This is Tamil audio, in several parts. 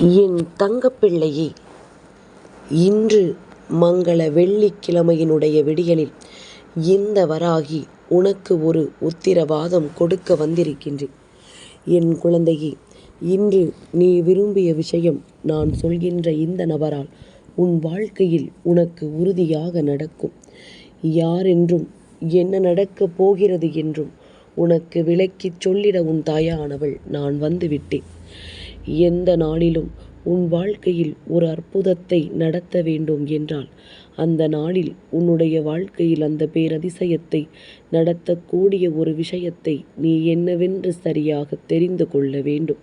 என் தங்கப்பிள்ளையே இன்று மங்கள வெள்ளிக்கிழமையினுடைய விடியலில் இந்த வராகி உனக்கு ஒரு உத்திரவாதம் கொடுக்க வந்திருக்கின்றேன். என் குழந்தையே இன்று நீ விரும்பிய விஷயம் நான் சொல்கின்ற இந்த நபரால் உன் வாழ்க்கையில் உனக்கு உறுதியாக நடக்கும். யாரென்றும் என்ன நடக்கப் போகிறது என்றும் உனக்கு விளக்கிச் சொல்லிட உன் தாயானவள் நான் வந்துவிட்டேன். எந்த நாளிலும் உன் வாழ்க்கையில் ஒரு அற்புதத்தை நடத்த வேண்டும் என்றால் அந்த நாளில் உன்னுடைய வாழ்க்கையில் அந்த பேரதிசயத்தை நடத்தக்கூடிய ஒரு விஷயத்தை நீ என்னவென்று சரியாக தெரிந்து கொள்ள வேண்டும்.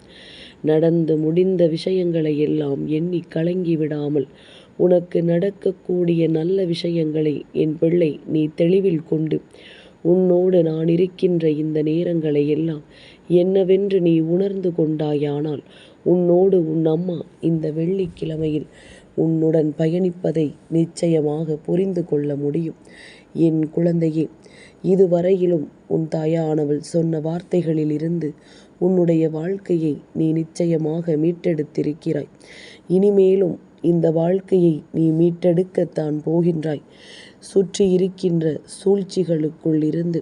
நடந்து முடிந்த விஷயங்களை எல்லாம் எண்ணி கலங்கி விடாமல் உனக்கு நடக்கக்கூடிய நல்ல விஷயங்களை என் பிள்ளை நீ தெளிவில் கொண்டு உன்னோடு நான் இருக்கின்ற இந்த நேரங்களை எல்லாம் என்னவென்று நீ உணர்ந்து கொண்டாயானால் உன்னோடு உன் அம்மா இந்த வெள்ளிக்கிழமையில் உன்னுடன் பயணிப்பதை நிச்சயமாக புரிந்து கொள்ள முடியும். என் குழந்தையே இதுவரையிலும் உன் தாயானவள் சொன்ன வார்த்தைகளில் இருந்து உன்னுடைய வாழ்க்கையை நீ நிச்சயமாக மீட்டெடுத்திருக்கிறாய். இனிமேலும் இந்த வாழ்க்கையை நீ மீட்டெடுக்கத்தான் போகின்றாய். சுற்றி இருக்கின்ற சூழ்ச்சிகளுக்குள் இருந்து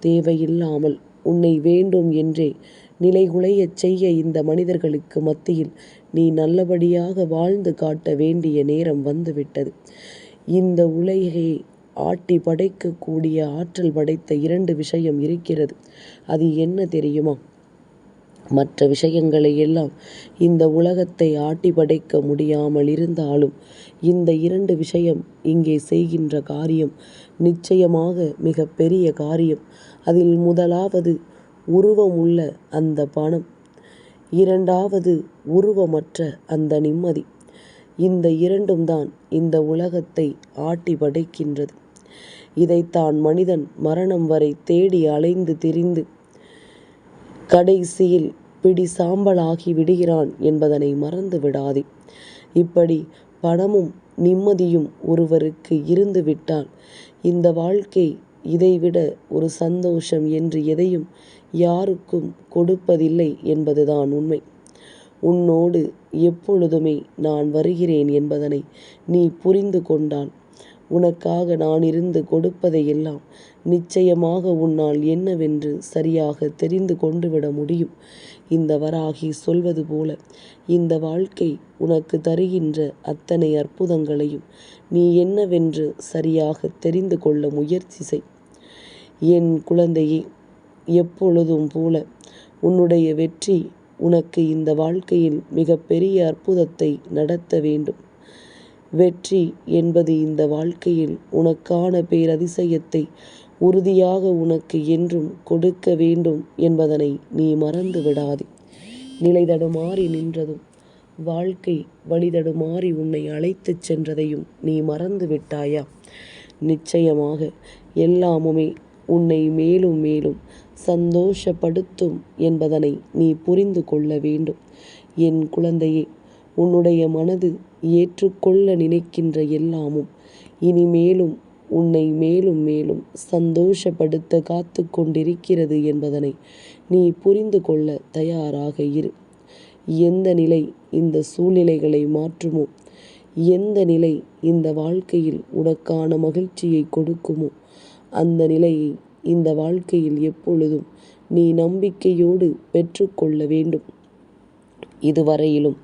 தேவையில்லாமல் உன்னை வேண்டும் என்றே நிலைகுலையச் செய்ய இந்த மனிதர்களுக்கு மத்தியில் நீ நல்லபடியாக வாழ்ந்து காட்ட வேண்டிய நேரம் வந்துவிட்டது. இந்த உலகை ஆட்டி படைக்கக்கூடிய ஆற்றல் படைத்த இரண்டு விஷயம் இருக்கிறது. அது என்ன தெரியுமா? மற்ற விஷயங்களை எல்லாம் இந்த உலகத்தை ஆட்டி படைக்க முடியாமல் இருந்தாலும் இந்த இரண்டு விஷயம் இங்கே செய்கின்ற காரியம் நிச்சயமாக மிக பெரிய காரியம். அதில் முதலாவது உருவமுள்ள அந்த பணம் இரண்டாவது உருவமற்ற அந்த நிம்மதி. இந்த இரண்டும் தான் இந்த உலகத்தை ஆட்டி படைக்கின்றது. இதைத்தான் மனிதன் மரணம் வரை தேடி அலைந்து திரிந்து கடைசியில் பிடி சாம்பலாகி விடுகிறான் என்பதனை மறந்து விடாதே. இப்படி பணமும் நிம்மதியும் ஒருவருக்கு இருந்துவிட்டால் இந்த வாழ்க்கை இதைவிட ஒரு சந்தோஷம் என்று எதையும் யாருக்கும் கொடுப்பதில்லை என்பதுதான் உண்மை. உன்னோடு எப்பொழுதுமே நான் வருகிறேன் என்பதனை நீ புரிந்து கொண்டால் உனக்காக நான் இருந்து கொடுப்பதையெல்லாம் நிச்சயமாக உன்னால் என்னவென்று சரியாக தெரிந்து கொண்டு விட முடியும். இந்த வராகி சொல்வது போல இந்த வாழ்க்கை உனக்கு தருகின்ற அத்தனை அற்புதங்களையும் நீ என்னவென்று சரியாக தெரிந்து கொள்ள முயற்சி செய். என் குழந்தையே எப்பொழுதும் போல உன்னுடைய வெற்றி உனக்கு இந்த வாழ்க்கையில் மிகப்பெரிய அற்புதத்தை நடத்த வேண்டும். வெற்றி என்பது இந்த வாழ்க்கையில் உனக்கான பேரதிசயத்தை உறுதியாக உனக்கு என்றும் கொடுக்க வேண்டும் என்பதனை நீ மறந்து விடாதே நிலைதடுமாறி நின்றதும் வாழ்க்கை வழிதடுமாறி உன்னை அழைத்துச் சென்றதையும் நீ மறந்து விட்டாயா நிச்சயமாக எல்லாமுமே உன்னை மேலும் மேலும் சந்தோஷப்படுத்தும் என்பதனை நீ புரிந்து கொள்ள வேண்டும். என் குழந்தையே உன்னுடைய மனது ஏற்றுக்கொள்ள நினைக்கின்ற எல்லாமும் இனிமேலும் உன்னை மேலும் மேலும் சந்தோஷப்படுத்த காத்து கொண்டிருக்கிறது என்பதனை நீ புரிந்து கொள்ள தயாராக இரு. எந்த நிலை இந்த சூழ்நிலைகளை மாற்றுமோ எந்த நிலை இந்த வாழ்க்கையில் உனக்கான மகிழ்ச்சியை கொடுக்குமோ அந்த நிலையை இந்த வாழ்க்கையில் எப்பொழுதும் நீ நம்பிக்கையோடு பெற்றுக்கொள்ள வேண்டும். இதுவரையிலும்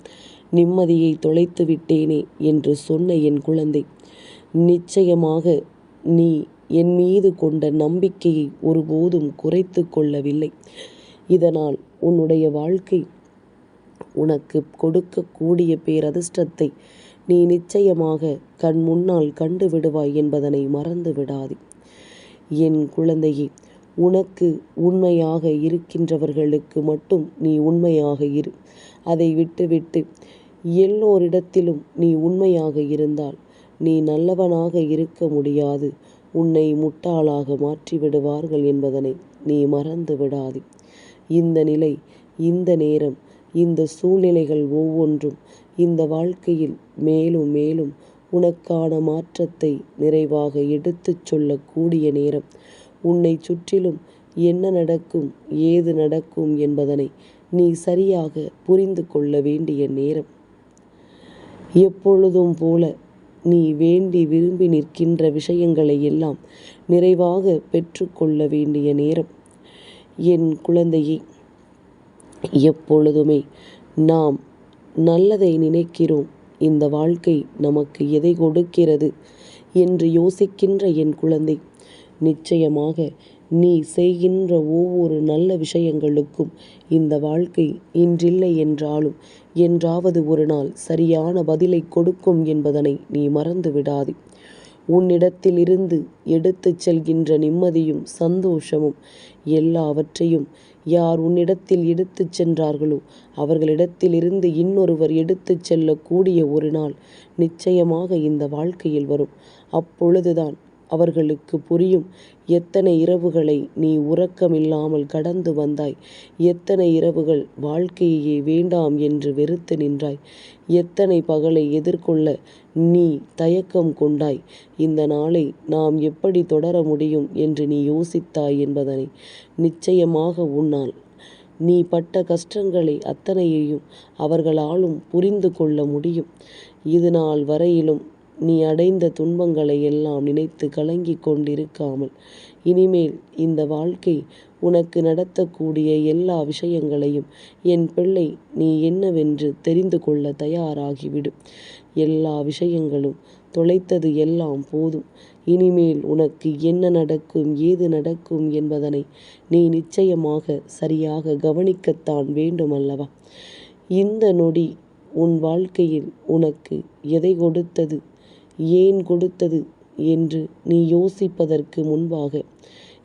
நிம்மதியை தொலைத்து விட்டேனே என்று சொன்ன என் குழந்தை. நிச்சயமாக நீ என் மீது கொண்ட நம்பிக்கையை ஒருபோதும் குறைத்து கொள்ளவில்லை. இதனால் உன்னுடைய வாழ்க்கை உனக்கு கொடுக்கக்கூடிய பேரதிர்ஷ்டத்தை நீ நிச்சயமாக கண் முன்னால் கண்டு விடுவாய் என்பதனை மறந்து விடாதே. என் குழந்தையே உனக்கு உண்மையாக இருக்கின்றவர்களுக்கு மட்டும் நீ உண்மையாக இரு. அதை விட்டுவிட்டு எல்லோரிடத்திலும் நீ உண்மையாக இருந்தால் நீ நல்லவனாக இருக்க முடியாது. உன்னை முட்டாளாக மாற்றிவிடுவார்கள் என்பதனை நீ மறந்து விடாதே. இந்த நிலை இந்த நேரம் இந்த சூழ்நிலைகள் ஒவ்வொன்றும் இந்த வாழ்க்கையில் மேலும் மேலும் உனக்கான மாற்றத்தை நிறைவாக எடுத்துச் சொல்லக்கூடிய நேரம். உன்னை சுற்றிலும் என்ன நடக்கும் ஏது நடக்கும் என்பதனை நீ சரியாக புரிந்து கொள்ள வேண்டிய நேரம். எப்பொழுதும் போல நீ வேண்டி விரும்பி நிற்கின்ற விஷயங்களை எல்லாம் நிறைவாக பெற்றுக்கொள்ள வேண்டிய நேரம். என் குழந்தையே எப்பொழுதுமே நாம் நல்லதை நினைக்கிறோம். இந்த வாழ்க்கை நமக்கு எதை கொடுக்கிறது என்று யோசிக்கின்ற என் குழந்தை. நிச்சயமாக நீ செய்கின்ற ஒவ்வொரு நல்ல விஷயங்களுக்கும் இந்த வாழ்க்கை இன்றில்லை என்றாலும் என்றாவது ஒரு நாள் சரியான பதிலை கொடுக்கும் என்பதனை நீ மறந்து விடாதே உன்னிடத்திலிருந்து எடுத்துச் செல்கின்ற நிம்மதியும் சந்தோஷமும் எல்லாவற்றையும் யார் உன்னிடத்தில் எடுத்துச் சென்றார்களோ அவர்களிடத்திலிருந்து இன்னொருவர் எடுத்துச் செல்லக்கூடிய ஒரு நாள் நிச்சயமாக இந்த வாழ்க்கையில் வரும். அப்பொழுதுதான் அவர்களுக்கு புரியும் எத்தனை இரவுகளை நீ உறக்கமில்லாமல் கடந்து வந்தாய் எத்தனை இரவுகள் வாழ்க்கையே வேண்டாம் என்று வெறுத்து நின்றாய் எத்தனை பகலை எதிர்கொள்ள நீ தயக்கம் கொண்டாய். இந்த நாளை நாம் எப்படி தொடர முடியும் என்று நீ யோசித்தாய் என்பதனை நிச்சயமாக உன்னால். நீ பட்ட கஷ்டங்களை அத்தனையையும் அவர்களாலும் புரிந்து கொள்ள முடியும். இது நாள் வரையிலும் நீ அடைந்த துன்பங்களை எல்லாம் நினைத்து கலங்கி கொண்டிருக்காமல் இனிமேல் இந்த வாழ்க்கை உனக்கு நடத்தக்கூடிய எல்லா விஷயங்களையும் என் பிள்ளை நீ என்னவென்று தெரிந்து கொள்ள தயாராகிவிடும் எல்லா விஷயங்களும் தொலைத்தது எல்லாம் போதும். இனிமேல் உனக்கு என்ன நடக்கும் ஏது நடக்கும் என்பதனை நீ நிச்சயமாக சரியாக கவனிக்கத்தான் வேண்டுமல்லவா? இந்த நொடி உன் வாழ்க்கையில் உனக்கு எதை கொடுத்தது ஏன் கொடுத்தது என்று நீ யோசிப்பதற்கு முன்பாக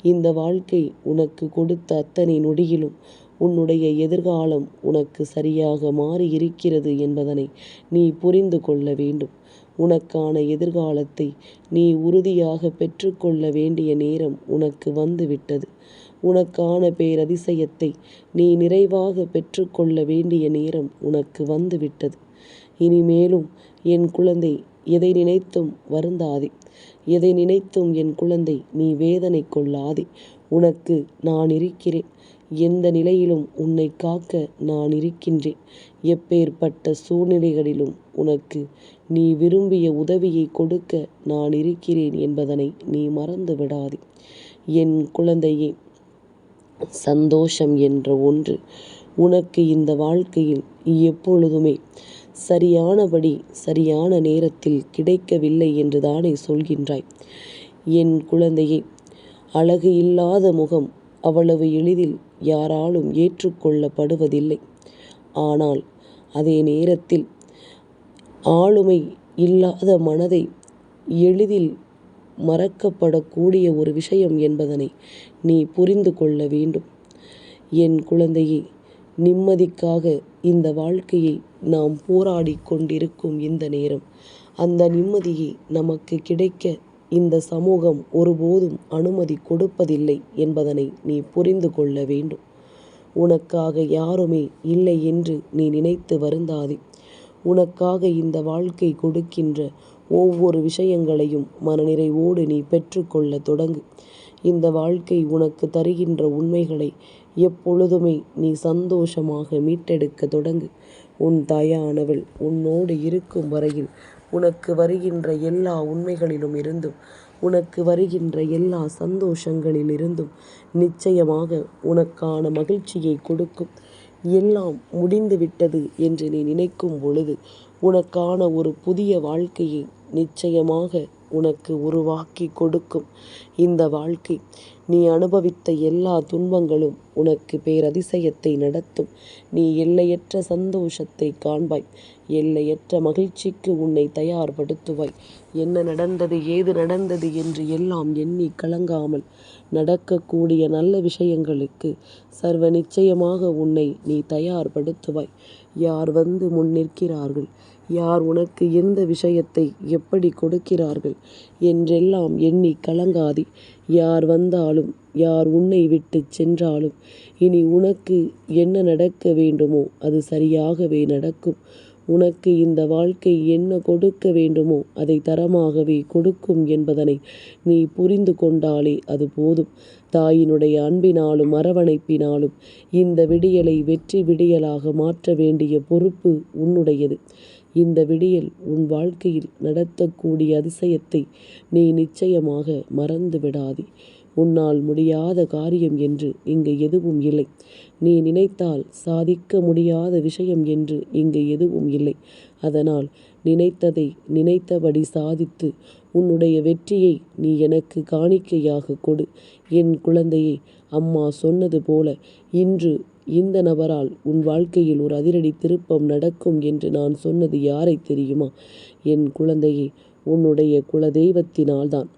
இந்த வாழ்க்கை உனக்கு கொடுத்த அத்தனை நொடியிலும் உன்னுடைய எதிர்காலம் உனக்கு சரியாக மாறி இருக்கிறது என்பதனை நீ புரிந்து கொள்ள வேண்டும். உனக்கான எதிர்காலத்தை நீ உறுதியாக பெற்றுக்கொள்ள வேண்டிய நேரம் உனக்கு வந்துவிட்டது. உனக்கான பேரதிசயத்தை நீ நிறைவாக பெற்றுக்கொள்ள வேண்டிய நேரம் உனக்கு வந்துவிட்டது. இனிமேலும் என் குழந்தை எதை நினைத்தும் வருந்தாதே. எதை நினைத்தும் என் குழந்தை நீ வேதனை கொள்ளாதே. உனக்கு நான் இருக்கிறேன். எந்த நிலையிலும் உன்னை காக்க நான் இருக்கின்றேன். எப்பேற்பட்ட சூழ்நிலைகளிலும் உனக்கு நீ விரும்பிய உதவியை கொடுக்க நான் இருக்கிறேன் என்பதனை நீ மறந்து விடாதே என் குழந்தையே சந்தோஷம் என்ற ஒன்று உனக்கு இந்த வாழ்க்கையில் எப்பொழுதுமே சரியானபடி சரியான நேரத்தில் கிடைக்கவில்லை என்று தானே சொல்கின்றாய். என் குழந்தையே அழகு இல்லாத முகம் அவ்வளவு எளிதில் யாராலும் ஏற்றுக்கொள்ளப்படுவதில்லை. ஆனால் அதே நேரத்தில் ஆளுமை இல்லாத மனதை எளிதில் மறக்கப்படக்கூடிய ஒரு விஷயம் என்பதனை நீ புரிந்து கொள்ள வேண்டும். என் குழந்தையே நிம்மதிக்காக இந்த வாழ்க்கையை நாம் போராடி கொண்டிருக்கும் இந்த நேரம் அந்த நிம்மதியை நமக்கு கிடைக்க இந்த சமூகம் ஒருபோதும் அனுமதி கொடுப்பதில்லை என்பதனை நீ புரிந்து கொள்ள வேண்டும். உனக்காக யாருமே இல்லை என்று நீ நினைத்து வருந்தாதே. உனக்காக இந்த வாழ்க்கை கொடுக்கின்ற ஒவ்வொரு விஷயங்களையும் மனநிறைவோடு நீ பெற்றுக்கொள்ள தொடங்கு. இந்த வாழ்க்கை உனக்கு தருகின்ற உண்மைகளை எப்பொழுதுமே நீ சந்தோஷமாக மீட்டெடுக்க தொடங்கு. உன் தாயானவள் உன்னோடு இருக்கும் வரையில் உனக்கு வருகின்ற எல்லா உண்மைகளிலும் இருந்தும் உனக்கு வருகின்ற எல்லா சந்தோஷங்களில் இருந்தும் நிச்சயமாக உனக்கான மகிழ்ச்சியை கொடுக்கும். எல்லாம் முடிந்துவிட்டது என்று நீ நினைக்கும் பொழுது உனக்கான ஒரு புதிய வாழ்க்கையை நிச்சயமாக உனக்கு உருவாக்கி கொடுக்கும். இந்த வாழ்க்கை நீ அனுபவித்த எல்லா துன்பங்களும் உனக்கு பேரதிசயத்தை நடத்தும். நீ எல்லையற்ற சந்தோஷத்தை காண்பாய். எல்லையற்ற மகிழ்ச்சிக்கு உன்னை தயார்படுத்துவாய். என்ன நடந்தது ஏது நடந்தது என்று எல்லாம் எண்ணி கலங்காமல் நடக்கக்கூடிய நல்ல விஷயங்களுக்கு சர்வ நிச்சயமாக உன்னை நீ தயார்படுத்துவாய். யார் வந்து முன்னிற்கிறார்கள் யார் உனக்கு எந்த விஷயத்தை எப்படி கொடுக்கிறார்கள்? என்றெல்லாம் எண்ணி கலங்காதே. யார் வந்தாலும் யார் உன்னை விட்டு சென்றாலும் இனி உனக்கு என்ன நடக்க வேண்டுமோ அது சரியாகவே நடக்கும். உனக்கு இந்த வாழ்க்கை என்ன கொடுக்க வேண்டுமோ அதை தரமாகவே கொடுக்கும் என்பதனை நீ புரிந்து கொண்டாலே அது போதும். தாயினுடைய அன்பினாலும் அரவணைப்பினாலும் இந்த விடியலை வெற்றி விடியலாக மாற்ற வேண்டிய பொறுப்பு உன்னுடையது. இந்த விடியல் உன் வாழ்க்கையில் நடத்தக்கூடிய அதிசயத்தை நீ நிச்சயமாக மறந்து விடாதே உன்னால் முடியாத காரியம் என்று இங்கு எதுவும் இல்லை. நீ நினைத்தால் சாதிக்க முடியாத விஷயம் என்று இங்கு எதுவும் இல்லை. அதனால் நினைத்ததை நினைத்தபடி சாதித்து உன்னுடைய வெற்றியை நீ எனக்கு காணிக்கையாக கொடு. என் குழந்தையை அம்மா சொன்னது போல இன்று இந்த நபரால் உன் வாழ்க்கையில் ஒரு அதிரடி திருப்பம் நடக்கும் என்று நான் சொன்னது யாரை தெரியுமா? என் குழந்தையை உன்னுடைய குலதெய்வத்தினால்தான்.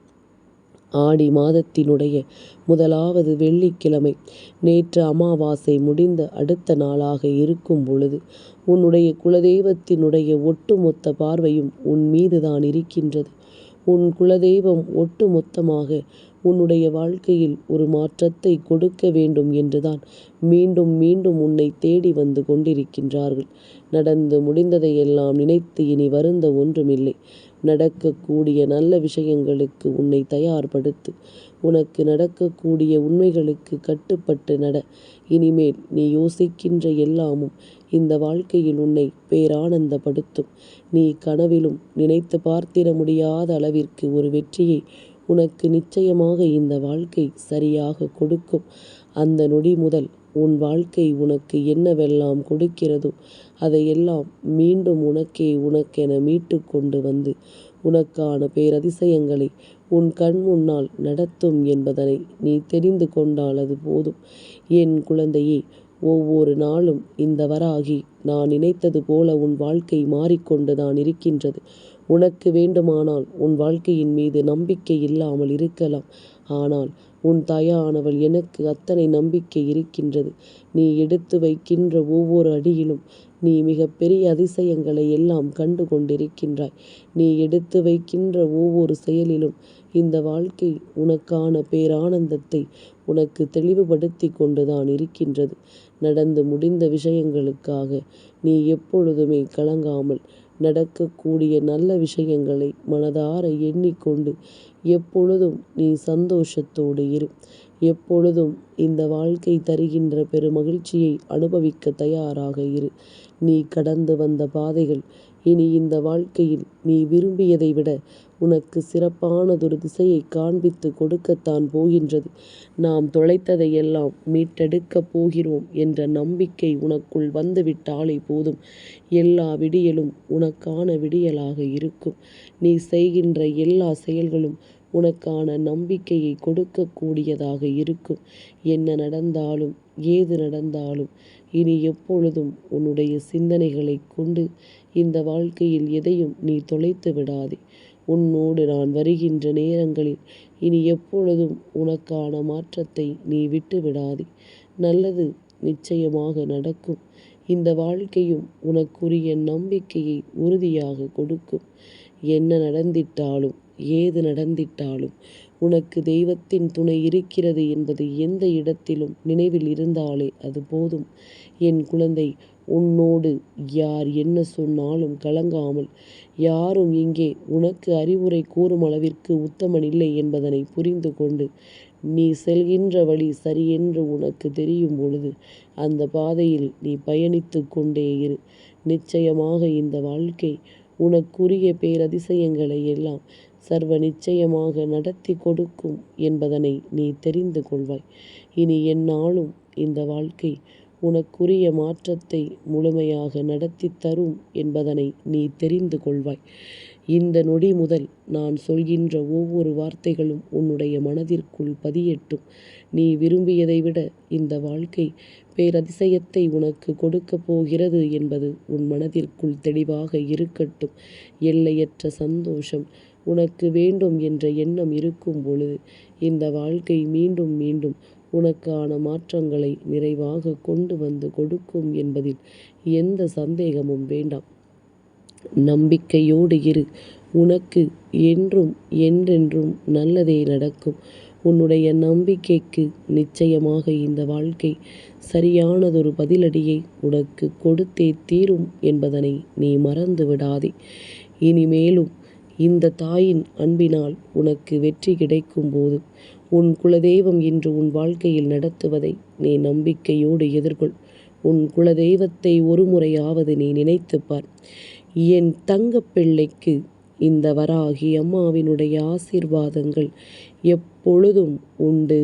ஆடி மாதத்தினுடைய முதலாவது வெள்ளிக்கிழமை. நேற்று அமாவாசை முடிந்த அடுத்த நாளாக இருக்கும் பொழுது உன்னுடைய குலதெய்வத்தினுடைய ஒட்டுமொத்த பார்வையும் உன் மீதுதான் இருக்கின்றது. உன் குலதெய்வம் ஒட்டு மொத்தமாக உன்னுடைய வாழ்க்கையில் ஒரு மாற்றத்தை கொடுக்க வேண்டும் என்றுதான் மீண்டும் மீண்டும் உன்னை தேடி வந்து கொண்டிருக்கின்றார்கள். நடந்து முடிந்ததையெல்லாம் நினைத்து இனி வருந்த ஒன்றுமில்லை. நடக்கக்கூடிய நல்ல விஷயங்களுக்கு உன்னை தயார்படுத்து. உனக்கு நடக்கக்கூடிய உண்மைகளுக்கு கட்டுப்பட்டு நட. இனிமேல் நீ யோசிக்கின்ற எல்லாமும் இந்த வாழ்க்கையில் உன்னை பேரானந்தப்படுத்தும். நீ கனவிலும் நினைத்து பார்த்திட முடியாத அளவிற்கு ஒரு வெற்றியை உனக்கு நிச்சயமாக இந்த வாழ்க்கை சரியாக கொடுக்கும். அந்த நொடி முதல் உன் வாழ்க்கை உனக்கு என்னவெல்லாம் கொடுக்கிறதோ அதையெல்லாம் மீண்டும் உனக்கே உனக்கென மீட்டு கொண்டு வந்து உனக்கான பேரதிசயங்களை உன் கண் முன்னால் நடத்தும் என்பதனை நீ தெரிந்து கொண்டால் அது போதும். என் குழந்தையே ஒவ்வொரு நாளும் இந்த வராகி நான் நினைத்தது போல உன் வாழ்க்கை மாறிக்கொண்டுதான் இருக்கின்றது. உனக்கு வேண்டுமானால் உன் வாழ்க்கையின் மீது நம்பிக்கை இல்லாமல் இருக்கலாம். ஆனால் உன் தாயானவள் எனக்கு அத்தனை நம்பிக்கை இருக்கின்றது. நீ எடுத்து வைக்கின்ற ஒவ்வொரு அடியிலும் நீ மிகப்பெரிய அதிசயங்களை எல்லாம் கண்டு கொண்டிருக்கின்றாய். நீ எடுத்து வைக்கின்ற ஒவ்வொரு செயலிலும் இந்த வாழ்க்கை உனக்கான பேரானந்தத்தை உனக்கு தெளிவுபடுத்தி கொண்டுதான் இருக்கின்றது. நடந்து முடிந்த விஷயங்களுக்காக நீ எப்பொழுதுமே கலங்காமல் நடக்கக்கூடிய நல்ல விஷயங்களை மனதார எண்ணிக்கொண்டு எப்பொழுதும் நீ சந்தோஷத்தோடு இரு. எப்பொழுதும் இந்த வாழ்க்கை தருகின்ற பெருமகிழ்ச்சியை அனுபவிக்க தயாராக இரு. நீ கடந்து வந்த பாதைகள் இனி இந்த வாழ்க்கையில் நீ விரும்பியதை விட உனக்கு சிறப்பானதொரு திசையை காண்பித்து கொடுக்கத்தான் போகின்றது. நாம் தொலைத்ததையெல்லாம் மீட்டெடுக்கப் போகிறோம் என்ற நம்பிக்கை உனக்குள் வந்துவிட்டாலே போதும். எல்லா விடியலும் உனக்கான விடியலாக இருக்கும். நீ செய்கின்ற எல்லா செயல்களும் உனக்கான நம்பிக்கையை கொடுக்கக்கூடியதாக இருக்கும். என்ன நடந்தாலும் ஏது நடந்தாலும் இனி எப்பொழுதும் உன்னுடைய சிந்தனைகளை கொண்டு இந்த வாழ்க்கையில் எதையும் நீ தொலைத்து விடாதே. உன்னோடு நான் வருகின்ற நேரங்களில் இனி எப்பொழுதும் உனக்கான மாற்றத்தை நீ விட்டு விடாதே நல்லது நிச்சயமாக நடக்கும். இந்த வாழ்க்கையும் உனக்குரிய நம்பிக்கையை உறுதியாக கொடுக்கும். என்ன நடந்திட்டாலும் ஏது நடந்திட்டாலும் உனக்கு தெய்வத்தின் துணை இருக்கிறது என்பது எந்த இடத்திலும் நினைவில் இருந்தாலே அது போதும். என் குழந்தை உன்னோடு யார் என்ன சொன்னாலும் கலங்காமல் யாரும் இங்கே உனக்கு அறிவுரை கூறும் அளவிற்கு உத்தமன் இல்லை என்பதனை புரிந்து கொண்டு நீ செல்கின்ற வழி சரியென்று உனக்கு தெரியும் பொழுது அந்த பாதையில் நீ பயணித்து கொண்டே இரு. நிச்சயமாக இந்த வாழ்க்கை உனக்குரிய பேரதிசயங்களை எல்லாம் சர்வ நிச்சயமாக நடத்தி கொடுக்கும் என்பதனை நீ தெரிந்து கொள்வாய். இனி எந்நாளும் இந்த வாழ்க்கை உனக்குரிய மாற்றத்தை முழுமையாக நடத்தி தரும் என்பதனை நீ தெரிந்து கொள்வாய். இந்த நொடி முதல் நான் சொல்கின்ற ஒவ்வொரு வார்த்தைகளும் உன்னுடைய மனதிற்குள் பதியட்டும். நீ விரும்பியதை விட இந்த வாழ்க்கை பேரதிசயத்தை உனக்கு கொடுக்கப் போகிறது என்பது உன் மனதிற்குள் தெளிவாக இருக்கட்டும். எல்லையற்ற சந்தோஷம் உனக்கு வேண்டும் என்ற எண்ணம் இருக்கும் பொழுது இந்த வாழ்க்கை மீண்டும் மீண்டும் உனக்கான மாற்றங்களை நிறைவாக கொண்டு வந்து கொடுக்கும் என்பதில் எந்த சந்தேகமும் வேண்டாம். நம்பிக்கையோடு இரு. உனக்கு என்றும் என்றென்றும் நல்லதே நடக்கும். உன்னுடைய நம்பிக்கைக்கு நிச்சயமாக இந்த வாழ்க்கை சரியானதொரு பதிலடியை உனக்கு கொடுத்தே தீரும் என்பதனை நீ மறந்து விடாதே. இனிமேலும் இந்த தாயின் அன்பினால் உனக்கு வெற்றி கிடைக்கும் போது உன் குலதெய்வம் இன்று உன் வாழ்க்கையில் நடத்துவதை நீ நம்பிக்கையோடு எதிர்கொள். உன் குலதெய்வத்தை ஒரு முறையாவது நீ நினைத்துப்பார் என் தங்க பிள்ளைக்கு இந்த வராகி அம்மாவினுடைய ஆசீர்வாதங்கள் எப்பொழுதும் உண்டு.